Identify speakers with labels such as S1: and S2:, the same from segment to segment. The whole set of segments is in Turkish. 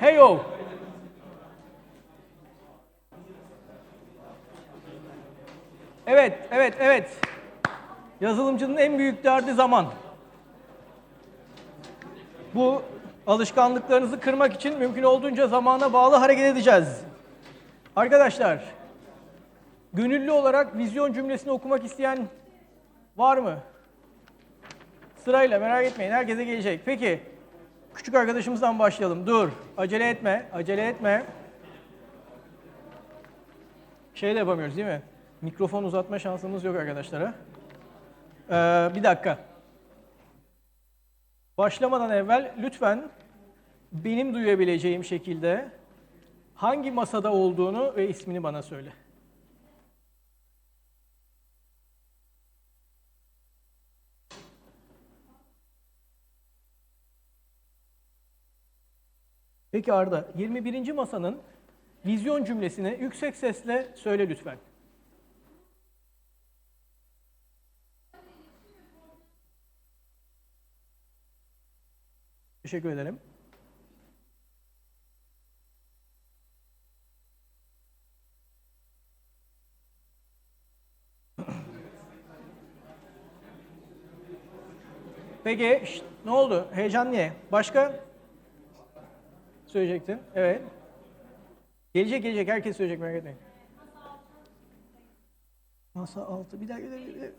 S1: Heyo. Evet, evet, evet. Yazılımcının en büyük derdi zaman. Bu alışkanlıklarınızı kırmak için mümkün olduğunca zamana bağlı hareket edeceğiz. Arkadaşlar, gönüllü olarak vizyon cümlesini okumak isteyen var mı? Sırayla merak etmeyin, herkese gelecek. Peki, küçük arkadaşımızdan başlayalım. Dur, acele etme, acele etme. Şey de yapamıyoruz değil mi? Mikrofon uzatma şansımız yok arkadaşlara. Ee, bir dakika. Başlamadan evvel lütfen benim duyabileceğim şekilde hangi masada olduğunu ve ismini bana söyle. Peki Arda, 21. masanın vizyon cümlesini yüksek sesle söyle lütfen. Teşekkür ederim. Peki, şşt, ne oldu? Heyecan niye? Başka? Söyleyecektin. Evet. Gelecek gelecek. Herkes söyleyecek merak etmeyin. Masa altı. Bir. Bir dakika, bir.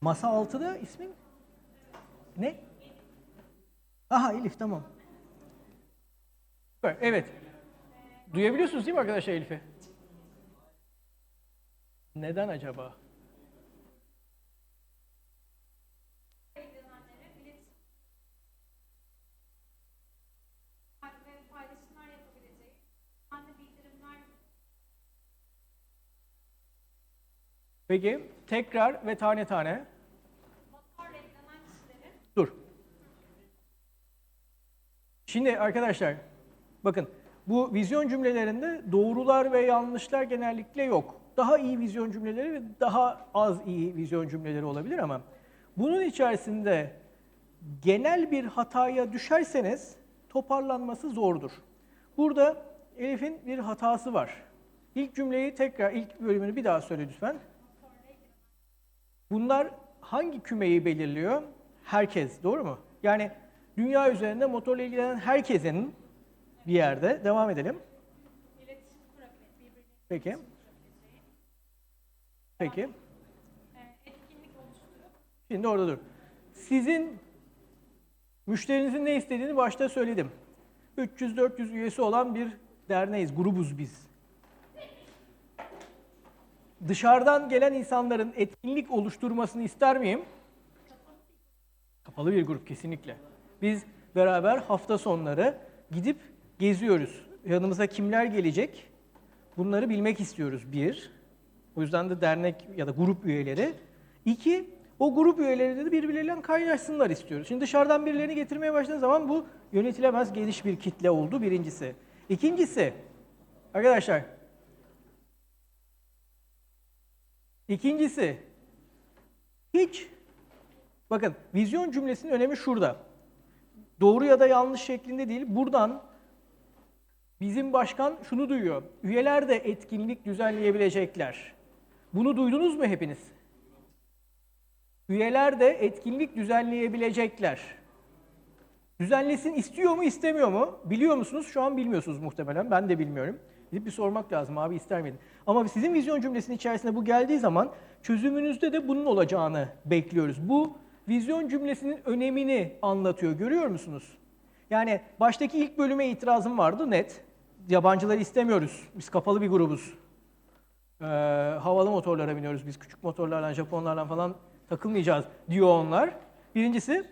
S1: Masa altıda ismin? Ne? Aha Elif tamam. Evet. Duyabiliyorsunuz değil mi arkadaşlar Elif'i? Neden acaba?
S2: ve paylaşımlar yapabileceği, anne bildirimler
S1: Peki tekrar ve tane tane. Dur. Şimdi arkadaşlar bakın bu vizyon cümlelerinde doğrular ve yanlışlar genellikle yok. Daha iyi vizyon cümleleri ve daha az iyi vizyon cümleleri olabilir ama bunun içerisinde genel bir hataya düşerseniz toparlanması zordur. Burada Elif'in bir hatası var. İlk cümleyi tekrar, ilk bölümünü bir daha söyle lütfen. Bunlar hangi kümeyi belirliyor? Herkes, doğru mu? Yani dünya üzerinde motorla ilgilenen herkesin bir yerde, devam edelim. Peki. Peki. Şimdi orada dur. Sizin müşterinizin ne istediğini başta söyledim. 300-400 üyesi olan bir derneğiz, grubuz biz. Dışarıdan gelen insanların etkinlik oluşturmasını ister miyim? Kapalı bir grup kesinlikle. Biz beraber hafta sonları gidip geziyoruz. Yanımıza kimler gelecek? Bunları bilmek istiyoruz bir. O yüzden de dernek ya da grup üyeleri. İki, o grup üyeleri de birbirleriyle kaynaşsınlar istiyoruz. Şimdi dışarıdan birilerini getirmeye başladığın zaman bu yönetilemez geniş bir kitle oldu birincisi. İkincisi, arkadaşlar, ikincisi, hiç, bakın vizyon cümlesinin önemi şurada. Doğru ya da yanlış şeklinde değil, buradan Bizim başkan şunu duyuyor. Üyeler de etkinlik düzenleyebilecekler. Bunu duydunuz mu hepiniz? Üyeler de etkinlik düzenleyebilecekler. Düzenlesin istiyor mu istemiyor mu? Biliyor musunuz? Şu an bilmiyorsunuz muhtemelen. Ben de bilmiyorum. Gidip bir sormak lazım abi ister miydin? Ama sizin vizyon cümlesinin içerisinde bu geldiği zaman çözümünüzde de bunun olacağını bekliyoruz. Bu vizyon cümlesinin önemini anlatıyor. Görüyor musunuz? Yani baştaki ilk bölüme itirazım vardı net. Yabancıları istemiyoruz. Biz kapalı bir grubuz. Ee, havalı motorlara biniyoruz. Biz küçük motorlarla, Japonlarla falan takılmayacağız diyor onlar. Birincisi.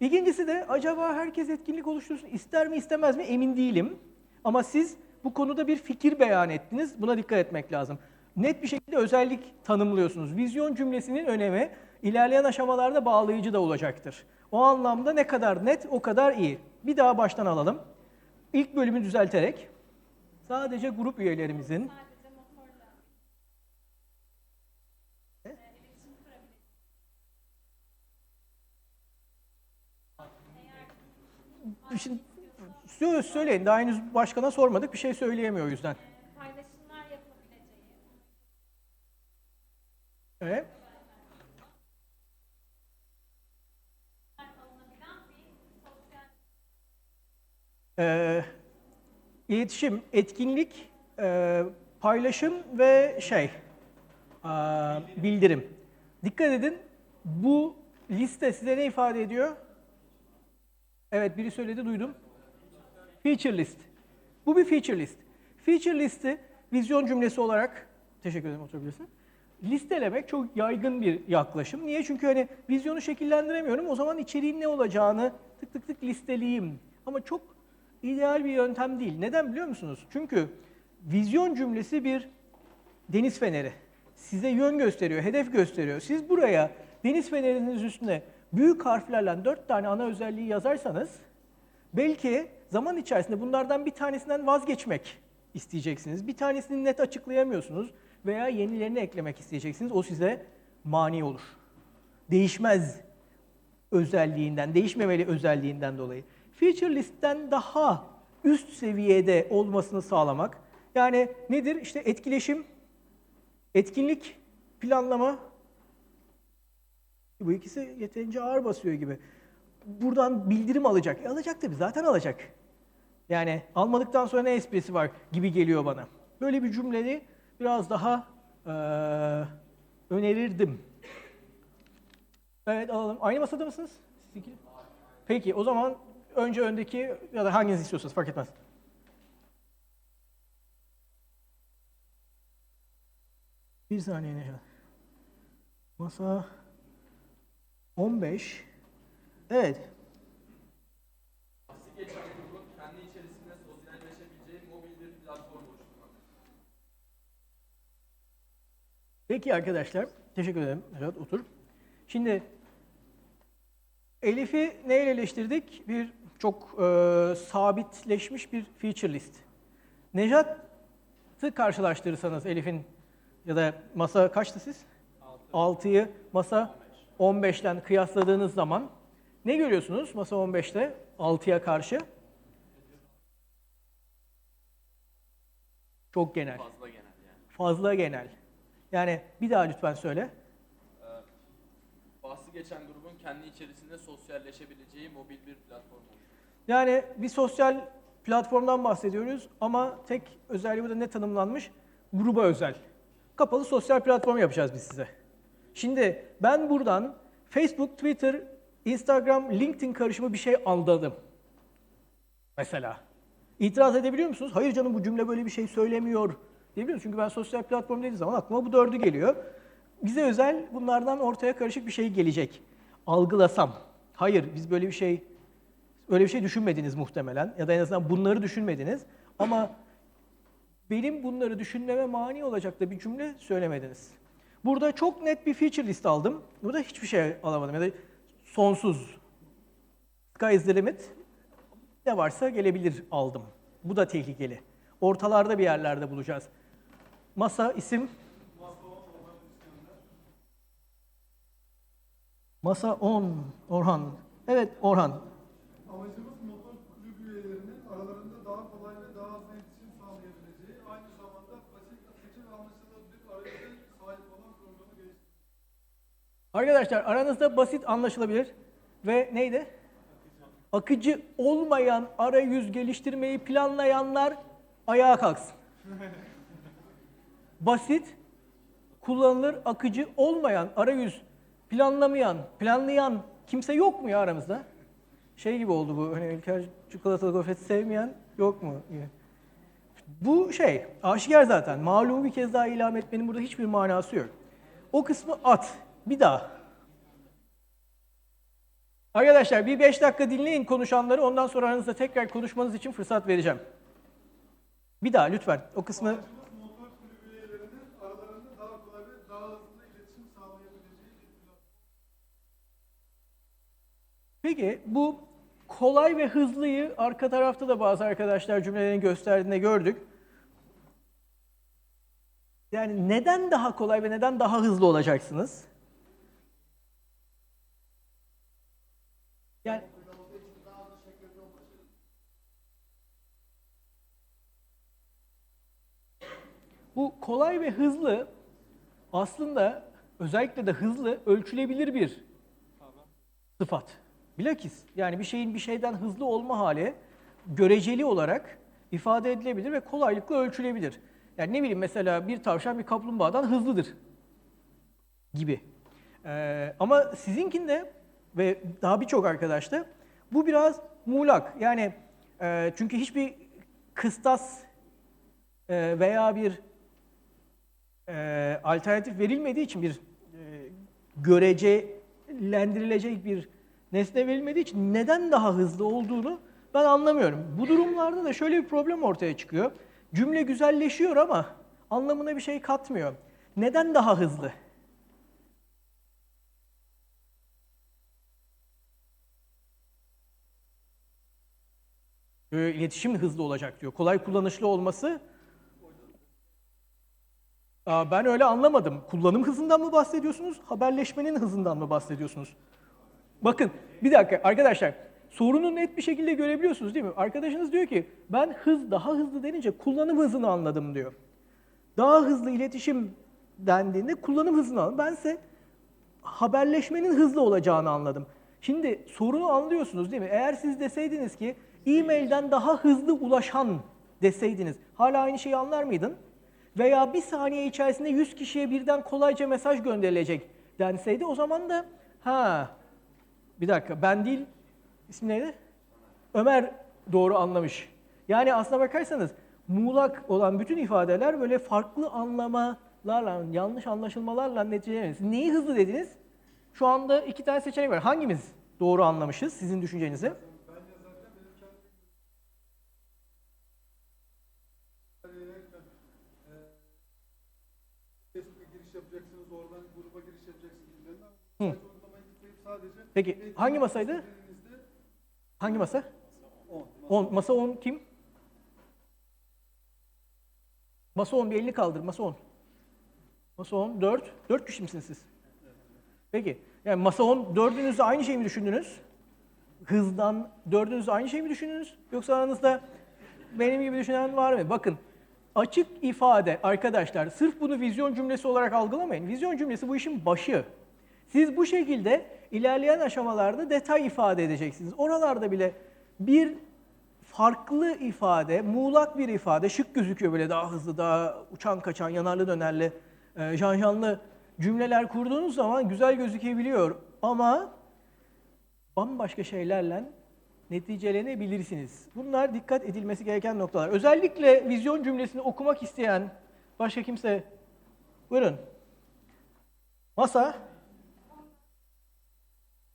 S1: İkincisi de acaba herkes etkinlik oluştursun ister mi istemez mi emin değilim. Ama siz bu konuda bir fikir beyan ettiniz. Buna dikkat etmek lazım. Net bir şekilde özellik tanımlıyorsunuz. Vizyon cümlesinin önemi ilerleyen aşamalarda bağlayıcı da olacaktır. O anlamda ne kadar net o kadar iyi. Bir daha baştan alalım. İlk bölümü düzelterek sadece grup üyelerimizin. Şimdi söz söyleyin. Daha henüz başkana sormadık. Bir şey söyleyemiyor o yüzden.
S2: paylaşımlar yapabileceği,
S1: Evet. Ee, iletişim, etkinlik, e, paylaşım ve şey, aa, bildirim. Dikkat edin, bu liste size ne ifade ediyor? Evet, biri söyledi, duydum. Feature list. Bu bir feature list. Feature listi vizyon cümlesi olarak, teşekkür ederim oturabilirsin. Listelemek çok yaygın bir yaklaşım. Niye? Çünkü hani vizyonu şekillendiremiyorum. O zaman içeriğin ne olacağını tık tık tık listeleyeyim. Ama çok ideal bir yöntem değil. Neden biliyor musunuz? Çünkü vizyon cümlesi bir deniz feneri. Size yön gösteriyor, hedef gösteriyor. Siz buraya deniz feneriniz üstüne büyük harflerle dört tane ana özelliği yazarsanız belki zaman içerisinde bunlardan bir tanesinden vazgeçmek isteyeceksiniz. Bir tanesini net açıklayamıyorsunuz veya yenilerini eklemek isteyeceksiniz. O size mani olur. Değişmez özelliğinden, değişmemeli özelliğinden dolayı. Feature list'ten daha üst seviyede olmasını sağlamak. Yani nedir? İşte etkileşim, etkinlik, planlama. Bu ikisi yeterince ağır basıyor gibi. Buradan bildirim alacak. E alacak tabii zaten alacak. Yani almadıktan sonra ne esprisi var gibi geliyor bana. Böyle bir cümleyi biraz daha eee, önerirdim. Evet alalım. Aynı masada mısınız? Siz? Peki o zaman önce öndeki ya da hanginiz istiyorsanız fark etmez. Bir saniye ne? Masa 15. Evet. Peki arkadaşlar. Teşekkür ederim. Evet otur. Şimdi Elif'i neyle eleştirdik? Bir çok e, sabitleşmiş bir feature list. Nejat'ı karşılaştırırsanız Elif'in ya da masa kaçtı siz? 6'yı masa 15'ten kıyasladığınız zaman ne görüyorsunuz masa 15'te 6'ya karşı? Çok genel.
S3: Fazla genel yani.
S1: Fazla genel. Yani bir daha lütfen söyle.
S3: Bahsi geçen grubun kendi içerisinde sosyalleşebileceği mobil bir platform.
S1: Yani bir sosyal platformdan bahsediyoruz ama tek özelliği burada ne tanımlanmış? Gruba özel. Kapalı sosyal platform yapacağız biz size. Şimdi ben buradan Facebook, Twitter, Instagram, LinkedIn karışımı bir şey anladım. Mesela. İtiraz edebiliyor musunuz? Hayır canım bu cümle böyle bir şey söylemiyor. Diyebiliyor musunuz? Çünkü ben sosyal platform dediğim zaman aklıma bu dördü geliyor. Bize özel bunlardan ortaya karışık bir şey gelecek. Algılasam. Hayır biz böyle bir şey Öyle bir şey düşünmediniz muhtemelen ya da en azından bunları düşünmediniz ama benim bunları düşünmeme mani olacak da bir cümle söylemediniz. Burada çok net bir feature list aldım. Burada hiçbir şey alamadım ya da sonsuz. Sky is the limit. Ne varsa gelebilir aldım. Bu da tehlikeli. Ortalarda bir yerlerde bulacağız. Masa, isim. Masa 10. Orhan. Evet Orhan. Arkadaşlar aranızda basit anlaşılabilir ve neydi? Akıcı olmayan arayüz geliştirmeyi planlayanlar ayağa kalksın. Basit, kullanılır, akıcı olmayan arayüz planlamayan, planlayan kimse yok mu ya aramızda? Şey gibi oldu bu, hani İlker çikolatalı gofret sevmeyen yok mu? gibi. Bu şey, aşikar zaten. Malumu bir kez daha ilan etmenin burada hiçbir manası yok. O kısmı at. Bir daha. Arkadaşlar bir beş dakika dinleyin konuşanları. Ondan sonra aranızda tekrar konuşmanız için fırsat vereceğim. Bir daha lütfen. O kısmı. Peki bu kolay ve hızlıyı arka tarafta da bazı arkadaşlar cümlelerin gösterdiğinde gördük. Yani neden daha kolay ve neden daha hızlı olacaksınız? Yani bu kolay ve hızlı aslında özellikle de hızlı ölçülebilir bir sıfat. Bilakis yani bir şeyin bir şeyden hızlı olma hali göreceli olarak ifade edilebilir ve kolaylıkla ölçülebilir. Yani ne bileyim mesela bir tavşan bir kaplumbağadan hızlıdır gibi. Ee, ama sizinkinde ve daha birçok arkadaşta bu biraz muğlak. Yani e, çünkü hiçbir kıstas e, veya bir e, alternatif verilmediği için bir e, görecelendirilecek bir nesne verilmediği için neden daha hızlı olduğunu ben anlamıyorum. Bu durumlarda da şöyle bir problem ortaya çıkıyor. Cümle güzelleşiyor ama anlamına bir şey katmıyor. Neden daha hızlı? Ee, iletişim hızlı olacak diyor. Kolay kullanışlı olması ben öyle anlamadım. Kullanım hızından mı bahsediyorsunuz, haberleşmenin hızından mı bahsediyorsunuz? Bakın bir dakika arkadaşlar sorunu net bir şekilde görebiliyorsunuz değil mi? Arkadaşınız diyor ki ben hız daha hızlı denince kullanım hızını anladım diyor. Daha hızlı iletişim dendiğinde kullanım hızını anladım. Bense haberleşmenin hızlı olacağını anladım. Şimdi sorunu anlıyorsunuz değil mi? Eğer siz deseydiniz ki e-mailden daha hızlı ulaşan deseydiniz hala aynı şeyi anlar mıydın? Veya bir saniye içerisinde 100 kişiye birden kolayca mesaj gönderilecek denseydi o zaman da ha bir dakika ben değil isim neydi? Ömer doğru anlamış. Yani aslına bakarsanız muğlak olan bütün ifadeler böyle farklı anlamalarla, yanlış anlaşılmalarla neticelenir. Neyi hızlı dediniz? Şu anda iki tane seçenek var. Hangimiz doğru anlamışız sizin düşüncenizi?
S4: Bence zaten benim kendi yayınlarken, e, Facebook'a giriş yapacaksınız, oradan gruba giriş yapacaksınız gibilerine. Sadece uygulamayı tıklayıp sadece
S1: Peki hangi masaydı? Hangi masa?
S4: 10.
S1: 10. Masa 10 kim? Masa 10 bir elini kaldır. Masa 10. Masa 10 4. 4 kişi misiniz siz? Peki. Yani masa 10 dördünüz de aynı şeyi mi düşündünüz? Hızdan dördünüz de aynı şeyi mi düşündünüz? Yoksa aranızda benim gibi düşünen var mı? Bakın açık ifade arkadaşlar sırf bunu vizyon cümlesi olarak algılamayın. Vizyon cümlesi bu işin başı. Siz bu şekilde ilerleyen aşamalarda detay ifade edeceksiniz. Oralarda bile bir farklı ifade, muğlak bir ifade, şık gözüküyor böyle daha hızlı, daha uçan kaçan, yanarlı dönerli, e, janjanlı cümleler kurduğunuz zaman güzel gözükebiliyor. Ama bambaşka şeylerle neticelenebilirsiniz. Bunlar dikkat edilmesi gereken noktalar. Özellikle vizyon cümlesini okumak isteyen başka kimse buyurun. Masa.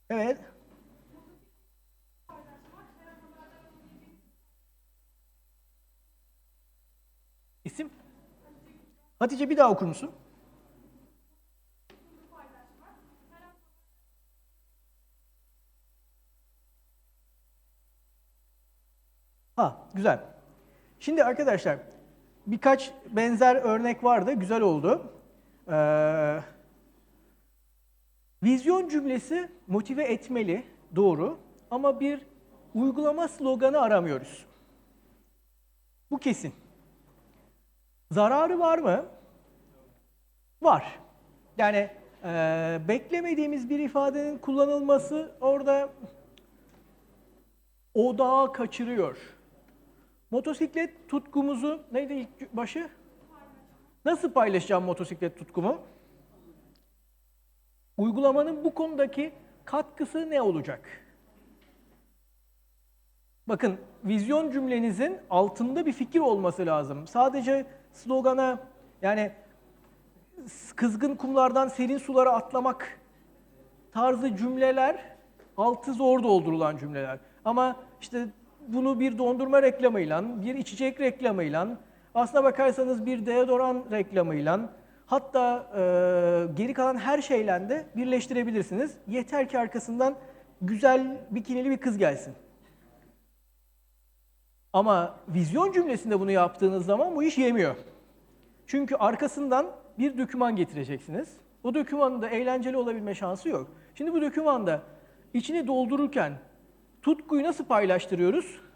S1: Evet. İsim? Hatice bir daha okur musun? Ha, güzel. Şimdi arkadaşlar birkaç benzer örnek vardı, güzel oldu. Ee, vizyon cümlesi motive etmeli, doğru. Ama bir uygulama sloganı aramıyoruz. Bu kesin. Zararı var mı? Var. Yani e, beklemediğimiz bir ifadenin kullanılması orada odağı kaçırıyor. Motosiklet tutkumuzu neydi ilk başı? Nasıl paylaşacağım motosiklet tutkumu? Uygulamanın bu konudaki katkısı ne olacak? Bakın vizyon cümlenizin altında bir fikir olması lazım. Sadece slogana yani kızgın kumlardan serin sulara atlamak tarzı cümleler altı zor doldurulan cümleler. Ama işte bunu bir dondurma reklamıyla, bir içecek reklamıyla, aslına bakarsanız bir deodoran reklamıyla, hatta e, geri kalan her şeyle de birleştirebilirsiniz. Yeter ki arkasından güzel bikinili bir kız gelsin. Ama vizyon cümlesinde bunu yaptığınız zaman bu iş yemiyor. Çünkü arkasından bir döküman getireceksiniz. O dökümanın da eğlenceli olabilme şansı yok. Şimdi bu dökümanda içini doldururken tutkuyu nasıl paylaştırıyoruz?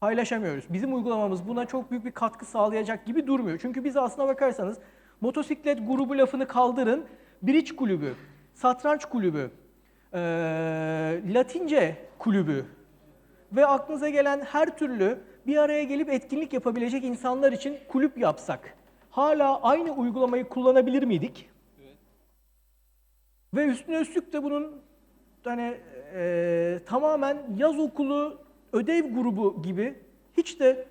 S1: paylaşamıyoruz. Bizim uygulamamız buna çok büyük bir katkı sağlayacak gibi durmuyor. Çünkü biz aslına bakarsanız motosiklet grubu lafını kaldırın, bridge kulübü, satranç kulübü, eee, Latince kulübü ve aklınıza gelen her türlü bir araya gelip etkinlik yapabilecek insanlar için kulüp yapsak hala aynı uygulamayı kullanabilir miydik? Ve üstüne üstlük de bunun hani e, tamamen yaz okulu ödev grubu gibi hiç de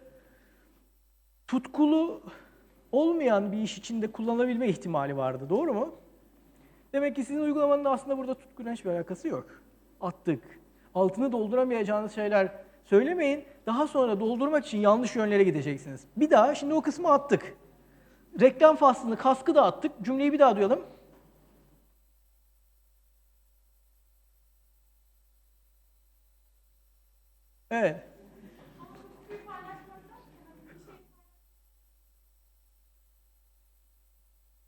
S1: tutkulu olmayan bir iş içinde kullanabilme ihtimali vardı. Doğru mu? Demek ki sizin uygulamanın da aslında burada tutkuyla hiçbir alakası yok. Attık. Altını dolduramayacağınız şeyler söylemeyin. Daha sonra doldurmak için yanlış yönlere gideceksiniz. Bir daha şimdi o kısmı attık. Reklam faslını, kaskı da attık. Cümleyi bir daha duyalım. Evet.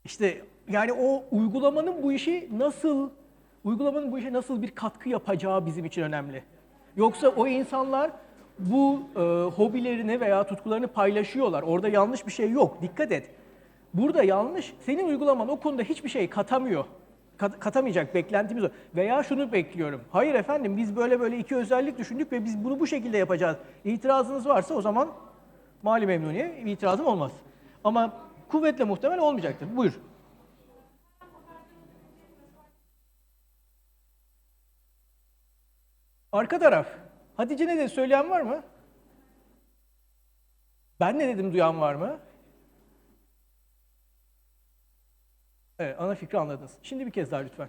S1: İşte yani o uygulamanın bu işi nasıl uygulamanın bu işe nasıl bir katkı yapacağı bizim için önemli. Yoksa o insanlar bu e, hobilerini veya tutkularını paylaşıyorlar. Orada yanlış bir şey yok. Dikkat et. Burada yanlış. Senin uygulaman o konuda hiçbir şey katamıyor. Kat- katamayacak beklentimiz o. Veya şunu bekliyorum. Hayır efendim biz böyle böyle iki özellik düşündük ve biz bunu bu şekilde yapacağız. İtirazınız varsa o zaman mali memnuniye itirazım olmaz. Ama kuvvetle muhtemel olmayacaktır. Buyur. Arka taraf. Hatice ne dedi? Söyleyen var mı? Ben ne dedim duyan var mı? Evet, ana fikri anladınız. Şimdi bir kez daha lütfen.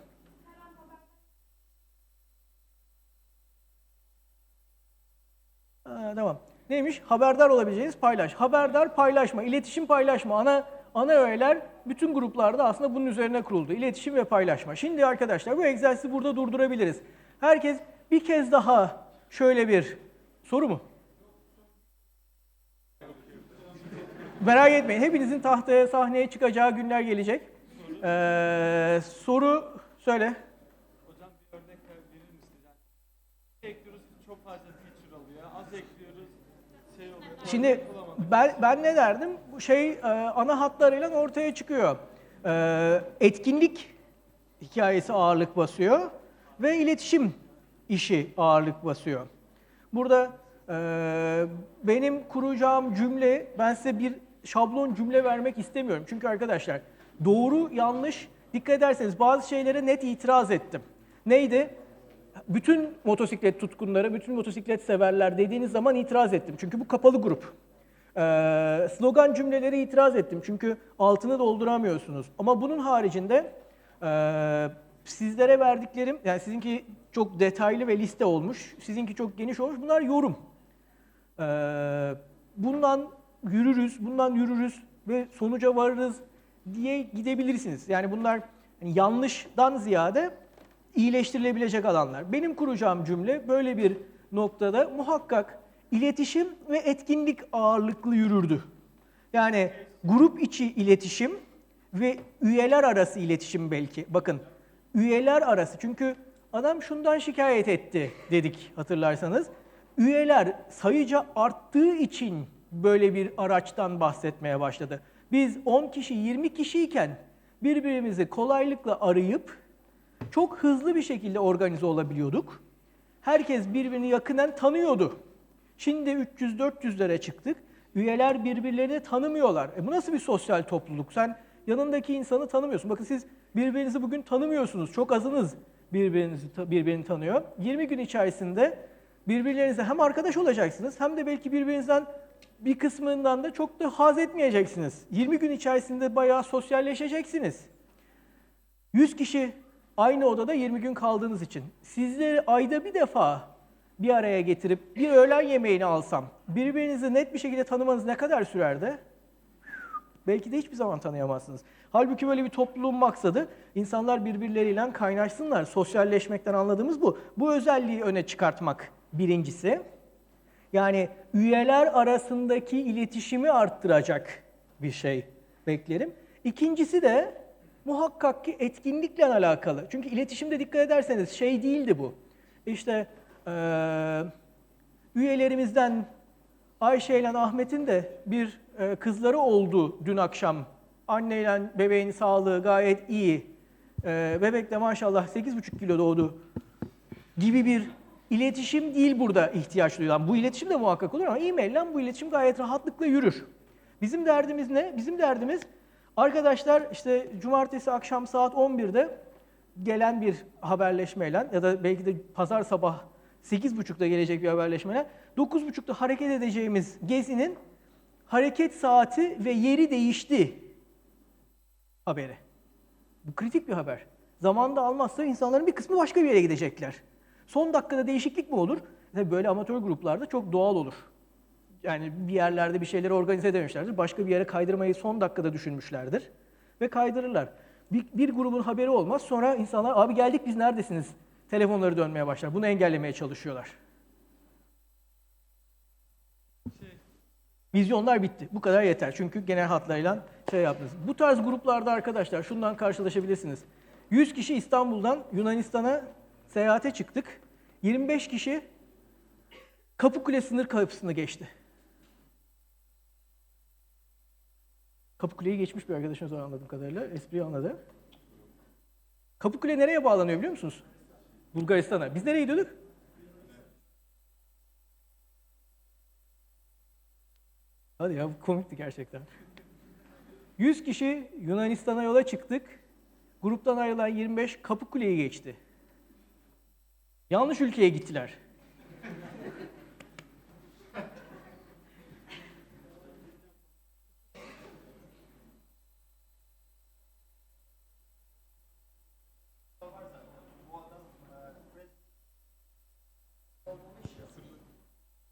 S1: Ha, tamam. Neymiş? Haberdar olabileceğiniz paylaş. Haberdar paylaşma, iletişim paylaşma. Ana ana öğeler bütün gruplarda aslında bunun üzerine kuruldu. İletişim ve paylaşma. Şimdi arkadaşlar bu egzersizi burada durdurabiliriz. Herkes bir kez daha şöyle bir soru mu? Merak etmeyin. Hepinizin tahtaya, sahneye çıkacağı günler gelecek. Ee, soru söyle.
S5: Hocam bir örnek verir misiniz? Yani ekliyoruz çok fazla feature alıyor. Az ekliyoruz şey oluyor.
S1: Şimdi ben, ben ne derdim? Bu şey e, ana hatlarıyla ortaya çıkıyor. E, etkinlik hikayesi ağırlık basıyor ve iletişim işi ağırlık basıyor. Burada e, benim kuracağım cümle, ben size bir şablon cümle vermek istemiyorum. Çünkü arkadaşlar doğru yanlış dikkat ederseniz bazı şeylere net itiraz ettim. Neydi? bütün motosiklet tutkunları, bütün motosiklet severler dediğiniz zaman itiraz ettim. Çünkü bu kapalı grup. Ee, slogan cümleleri itiraz ettim. Çünkü altını dolduramıyorsunuz. Ama bunun haricinde e, sizlere verdiklerim, yani sizinki çok detaylı ve liste olmuş, sizinki çok geniş olmuş. Bunlar yorum. Ee, bundan yürürüz, bundan yürürüz ve sonuca varırız diye gidebilirsiniz. Yani bunlar hani yanlıştan ziyade iyileştirilebilecek alanlar. Benim kuracağım cümle böyle bir noktada muhakkak iletişim ve etkinlik ağırlıklı yürürdü. Yani grup içi iletişim ve üyeler arası iletişim belki. Bakın üyeler arası çünkü adam şundan şikayet etti dedik hatırlarsanız. Üyeler sayıca arttığı için böyle bir araçtan bahsetmeye başladı. Biz 10 kişi 20 kişiyken birbirimizi kolaylıkla arayıp çok hızlı bir şekilde organize olabiliyorduk. Herkes birbirini yakından tanıyordu. Şimdi 300-400'lere çıktık. Üyeler birbirlerini tanımıyorlar. E bu nasıl bir sosyal topluluk? Sen yanındaki insanı tanımıyorsun. Bakın siz birbirinizi bugün tanımıyorsunuz. Çok azınız birbirinizi birbirini tanıyor. 20 gün içerisinde birbirlerinize hem arkadaş olacaksınız hem de belki birbirinizden bir kısmından da çok da haz etmeyeceksiniz. 20 gün içerisinde bayağı sosyalleşeceksiniz. 100 kişi aynı odada 20 gün kaldığınız için sizleri ayda bir defa bir araya getirip bir öğlen yemeğini alsam birbirinizi net bir şekilde tanımanız ne kadar sürerdi? Belki de hiçbir zaman tanıyamazsınız. Halbuki böyle bir topluluğun maksadı insanlar birbirleriyle kaynaşsınlar. Sosyalleşmekten anladığımız bu. Bu özelliği öne çıkartmak birincisi. Yani üyeler arasındaki iletişimi arttıracak bir şey beklerim. İkincisi de muhakkak ki etkinlikle alakalı. Çünkü iletişimde dikkat ederseniz şey değildi bu. İşte eee, üyelerimizden Ayşe ile Ahmet'in de bir e, kızları oldu dün akşam. Anneyle bebeğin sağlığı gayet iyi. E, bebek de maşallah 8,5 kilo doğdu gibi bir iletişim değil burada ihtiyaç duyulan. Bu iletişim de muhakkak olur ama e-mail'den bu iletişim gayet rahatlıkla yürür. Bizim derdimiz ne? Bizim derdimiz arkadaşlar işte cumartesi akşam saat 11'de gelen bir haberleşmeyle ya da belki de pazar sabah 8.30'da gelecek bir haberleşmeyle 9.30'da hareket edeceğimiz gezinin hareket saati ve yeri değişti haberi. Bu kritik bir haber. Zamanda almazsa insanların bir kısmı başka bir yere gidecekler. Son dakikada değişiklik mi olur? Tabii böyle amatör gruplarda çok doğal olur. Yani bir yerlerde bir şeyleri organize edememişlerdir. Başka bir yere kaydırmayı son dakikada düşünmüşlerdir. Ve kaydırırlar. Bir, bir grubun haberi olmaz. Sonra insanlar abi geldik biz neredesiniz? Telefonları dönmeye başlar. Bunu engellemeye çalışıyorlar. Vizyonlar bitti. Bu kadar yeter. Çünkü genel hatlarıyla şey yaptınız. Bu tarz gruplarda arkadaşlar şundan karşılaşabilirsiniz. 100 kişi İstanbul'dan Yunanistan'a seyahate çıktık. 25 kişi Kapıkule sınır kapısını geçti. Kapıkule'yi geçmiş bir arkadaşımız var anladığım kadarıyla. Espriyi anladı. Kapıkule nereye bağlanıyor biliyor musunuz? Bulgaristan'a. Biz nereye gidiyorduk? Hadi ya bu komikti gerçekten. 100 kişi Yunanistan'a yola çıktık. Gruptan ayrılan 25 Kapıkule'yi geçti. Yanlış ülkeye gittiler.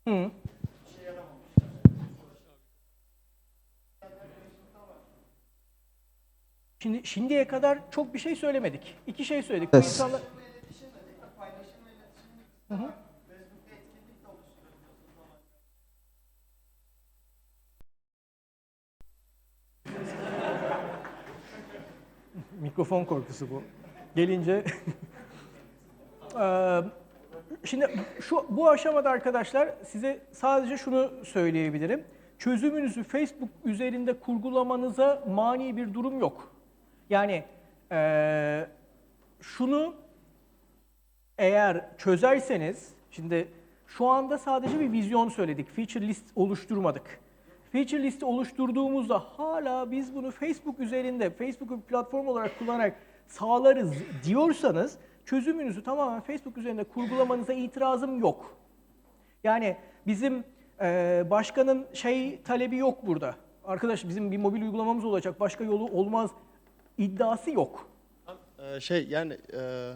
S1: Hı. Şimdi şimdiye kadar çok bir şey söylemedik. İki şey söyledik. Bu insanlar Hı hı. Mikrofon korkusu bu. Gelince Eee, Şimdi şu bu aşamada arkadaşlar size sadece şunu söyleyebilirim. Çözümünüzü Facebook üzerinde kurgulamanıza mani bir durum yok. Yani eee, şunu eğer çözerseniz, şimdi şu anda sadece bir vizyon söyledik, feature list oluşturmadık. Feature listi oluşturduğumuzda hala biz bunu Facebook üzerinde, Facebook'u platform olarak kullanarak sağlarız diyorsanız çözümünüzü tamamen Facebook üzerinde kurgulamanıza itirazım yok. Yani bizim e, başkanın şey talebi yok burada. Arkadaş bizim bir mobil uygulamamız olacak, başka yolu olmaz iddiası yok.
S6: Ee, şey yani e,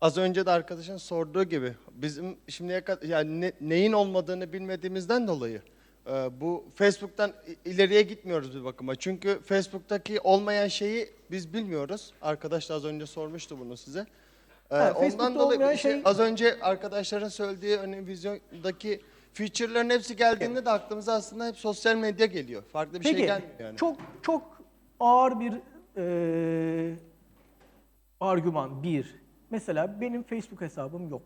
S6: az önce de arkadaşın sorduğu gibi bizim şimdiye kadar yani ne- neyin olmadığını bilmediğimizden dolayı e, bu Facebook'tan ileriye gitmiyoruz bir bakıma. Çünkü Facebook'taki olmayan şeyi biz bilmiyoruz. Arkadaş da az önce sormuştu bunu size. Ee,
S1: Ha, Facebook'ta olmayan
S6: işte
S1: şey-
S6: az önce arkadaşların söylediği hani vizyondaki feature'ların hepsi geldiğinde de aklımıza aslında hep sosyal medya geliyor. Farklı bir
S1: Peki,
S6: şey gelmiyor yani.
S1: çok çok ağır bir e, argüman bir. Mesela benim Facebook hesabım yok.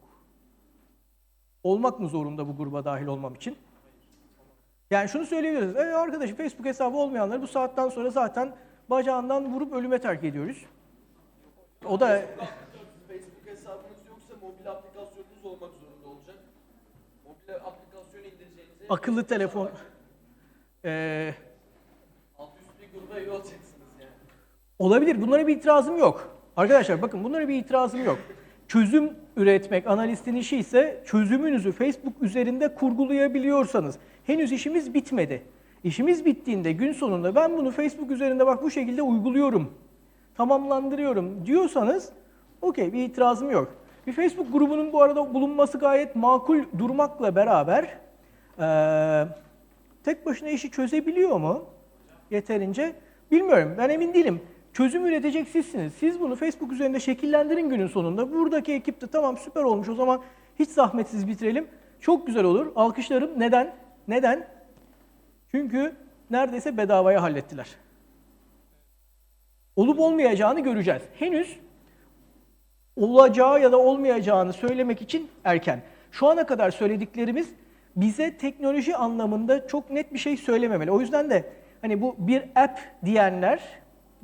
S1: Olmak mı zorunda bu gruba dahil olmam için? Yani şunu söyleyebiliriz. E arkadaşım Facebook hesabı olmayanları bu saatten sonra zaten bacağından vurup ölüme terk ediyoruz. O da
S3: Facebook hesabınız yoksa mobil aplikasyonunuz olmak zorunda olacak. Mobil aplikasyonu indireceğinize
S1: akıllı telefon. E,
S3: alt üst bir gruba yani.
S1: Olabilir. Bunlara bir itirazım yok. Arkadaşlar bakın bunlara bir itirazım yok. Çözüm üretmek analistin işi ise çözümünüzü Facebook üzerinde kurgulayabiliyorsanız henüz işimiz bitmedi. İşimiz bittiğinde gün sonunda ben bunu Facebook üzerinde bak bu şekilde uyguluyorum, tamamlandırıyorum diyorsanız okey bir itirazım yok. Bir Facebook grubunun bu arada bulunması gayet makul durmakla beraber eee, tek başına işi çözebiliyor mu? Yeterince bilmiyorum. Ben emin değilim. Çözüm üretecek sizsiniz. Siz bunu Facebook üzerinde şekillendirin günün sonunda. Buradaki ekip de tamam süper olmuş o zaman hiç zahmetsiz bitirelim. Çok güzel olur. Alkışlarım. Neden? Neden? Çünkü neredeyse bedavaya hallettiler. Olup olmayacağını göreceğiz. Henüz olacağı ya da olmayacağını söylemek için erken. Şu ana kadar söylediklerimiz bize teknoloji anlamında çok net bir şey söylememeli. O yüzden de hani bu bir app diyenler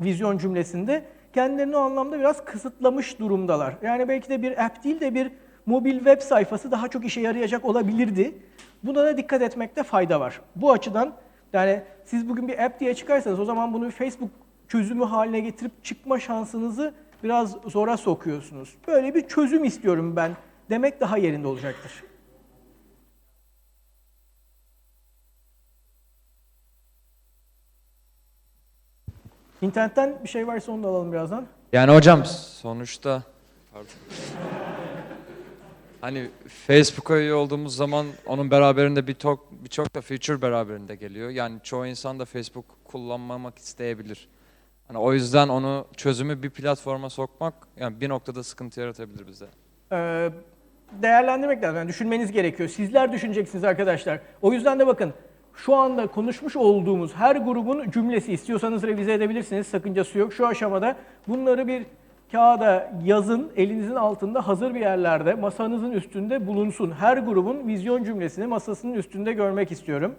S1: vizyon cümlesinde kendilerini o anlamda biraz kısıtlamış durumdalar. Yani belki de bir app değil de bir mobil web sayfası daha çok işe yarayacak olabilirdi. Buna da dikkat etmekte fayda var. Bu açıdan yani siz bugün bir app diye çıkarsanız o zaman bunu bir Facebook çözümü haline getirip çıkma şansınızı biraz zora sokuyorsunuz. Böyle bir çözüm istiyorum ben demek daha yerinde olacaktır. İnternetten bir şey varsa onu da alalım birazdan.
S7: Yani hocam sonuçta pardon. Hani Facebook'a üye olduğumuz zaman onun beraberinde birçok birçok da feature beraberinde geliyor. Yani çoğu insan da Facebook kullanmamak isteyebilir. Hani o yüzden onu çözümü bir platforma sokmak yani bir noktada sıkıntı yaratabilir bize.
S1: Ee, değerlendirmek lazım. Yani düşünmeniz gerekiyor. Sizler düşüneceksiniz arkadaşlar. O yüzden de bakın şu anda konuşmuş olduğumuz her grubun cümlesi istiyorsanız revize edebilirsiniz. Sakıncası yok. Şu aşamada bunları bir kağıda yazın. Elinizin altında hazır bir yerlerde masanızın üstünde bulunsun. Her grubun vizyon cümlesini masasının üstünde görmek istiyorum.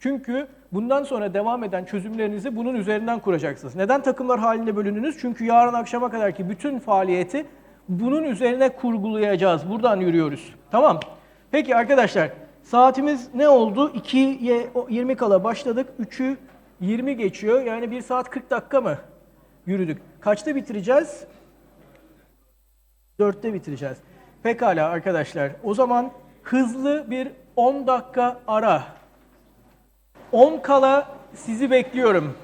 S1: Çünkü bundan sonra devam eden çözümlerinizi bunun üzerinden kuracaksınız. Neden takımlar halinde bölündünüz? Çünkü yarın akşama kadarki bütün faaliyeti bunun üzerine kurgulayacağız. Buradan yürüyoruz. Tamam. Peki arkadaşlar saatimiz ne oldu? 2'ye 20 kala başladık. 3'ü 20 geçiyor. Yani 1 saat 40 dakika mı yürüdük? Kaçta bitireceğiz? 4'te bitireceğiz. Pekala arkadaşlar. O zaman hızlı bir 10 dakika ara. 10 kala sizi bekliyorum.